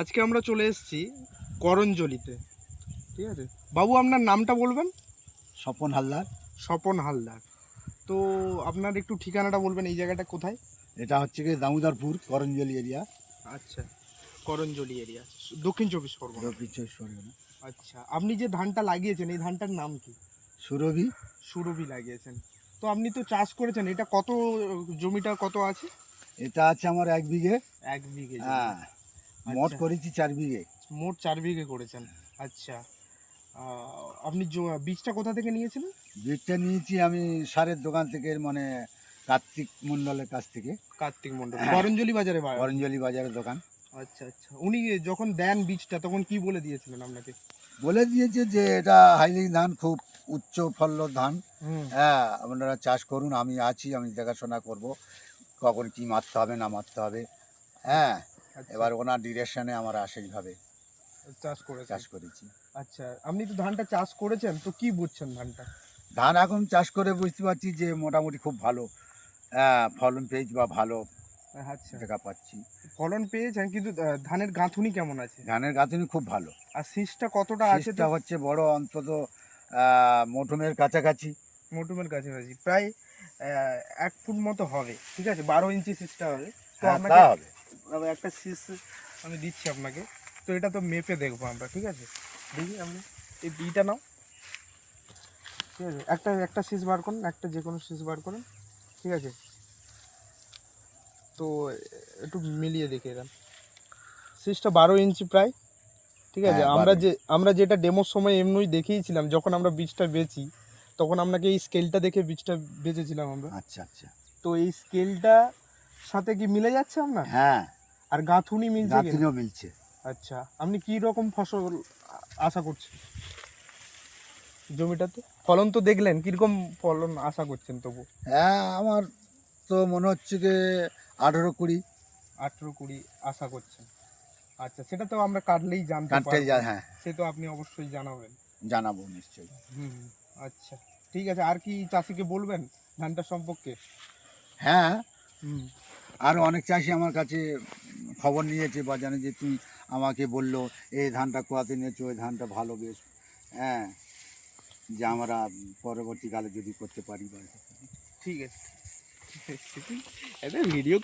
আজকে আমরা চলে এসেছি করঞ্জলিতে ঠিক আছে? বাবু আপনার নামটা বলবেন? স্বপন হালদার। স্বপন হালদার। তো আপনার একটু ঠিকানাটা বলবেন এই জায়গাটা কোথায়? এটা হচ্ছে কি দামোদরপুর করঞ্জলি এরিয়া। আচ্ছা করঞ্জলি এরিয়া দক্ষিণ চব্বিশ পরগনা। দক্ষিণ চব্বিশ পরগনা। আচ্ছা আপনি যে ধানটা লাগিয়েছেন এই ধানটার নাম কি? সুরভি। সুরভি লাগিয়েছেন। তো আপনি তো চাষ করেছেন এটা কত জমিটা কত আছে? এটা আছে আমার এক বিঘে। এক বিঘে হ্যাঁ। মোট আচ্ছা। করেছি চার বিঘে। মোট চার বিঘে করেছেন। আচ্ছা। আপনি বীজটা কোথা থেকে নিয়েছিলেন? বীজটা নিয়েছি আমি সারের দোকান থেকে মানে কার্তিক মণ্ডলের কাছ থেকে। কার্তিক মন্ডল হ্যাঁ। করঞ্জলি বাজারে বা- করঞ্জলি বাজারের দোকান। আচ্ছা আচ্ছা। উনি যখন দেন বীজটা তখন কি বলে দিয়েছিলেন আপনাকে? বলে দিয়েছে যে এটা হাইলি ধান খুব উচ্চ ফল্য ধান। হ্যাঁ আপনারা চাষ করুন আমি আছি আমি দেখাশোনা করব। কখন কি মারতে হবে না মারতে হবে। হ্যাঁ এবার ওনার ডিরেকশনে আমরা সেইভাবে চাষ করেছেন চাষ করেছি। আচ্ছা আপনি তো ধানটা চাষ করেছেন তো কি বুঝছেন ধানটা? ধান এখন চাষ করে বুঝতে পারছি যে মোটামুটি খুব ভালো ফলন পেয়েছি বা ভালো আচ্ছা। দেখা পাচ্ছি। ফলন পেয়েছেন কিন্তু ধানের গাঁথুনি কেমন আছে? ধানের গাঁথনি খুব ভালো। আর শীষটা কতটা আছে শীষটা হচ্ছে বড় অন্তত আহ, মৌসুমের কাছাকাছি। মোটুমের কাছাকাছি প্রায় এক ফুট মতো হবে ঠিক আছে? বারো ইঞ্চি শীষটা হবে। তো একটা শীষ আমি দিচ্ছি আপনাকে। তো এটা তো মেপে দেখব আমরা ঠিক আছে? দেখি আপনি এই বিটা নাও। ঠিক আছে? একটা একটা শীষ বার করুন একটা যে কোনো শীষ বার করুন ঠিক আছে? তো একটু মিলিয়ে দেখে দেন। শীষটা বারো ইঞ্চি প্রায় ঠিক আছে? হ্যাঁ, আমরা যে আমরা যেটা ডেমোর সময় এমনি দেখিয়েছিলাম যখন আমরা বীজটা বেচি তখন আপনাকে এই স্কেলটা দেখে বীজটা বেচেছিলাম আমরা। আচ্ছা আচ্ছা। তো এই স্কেলটা সাথে কি মিলে যাচ্ছে আপনার? হ্যাঁ। আর গাঁথুনি মিলছে কিনা? গাঁথনিও মিলছে। আচ্ছা আপনি কি রকম ফসল আশা করছেন? জমিটাতে? ফলন তো দেখলেন কীরকম ফলন আশা করছেন তবু? হ্যাঁ আমার তো মনে হচ্ছে যে আঠেরো কুড়ি। আঠেরো কুড়ি আশা করছেন। আচ্ছা সেটা তো আমরা কাটলেই জানতে কাটতে পারব। যা হ্যাঁ। সে তো আপনি অবশ্যই জানাবেন। জানাব নিশ্চয়ই। হুম হুম, আচ্ছা ঠিক আছে। আর কি চাষিকে বলবেন ধানটা সম্পর্কে? হ্যাঁ। হুম। আর অনেক চাষি আমার কাছে খবর নিয়েছে বা জানে যে তুই আমাকে বলল, এই ধানটা কোয়াতে নিয়েছো ওই ধানটা ভালো বেশ। হ্যাঁ যে আমরা পরবর্তীকালে যদি করতে পারি ঠিক আছে। ভিডিও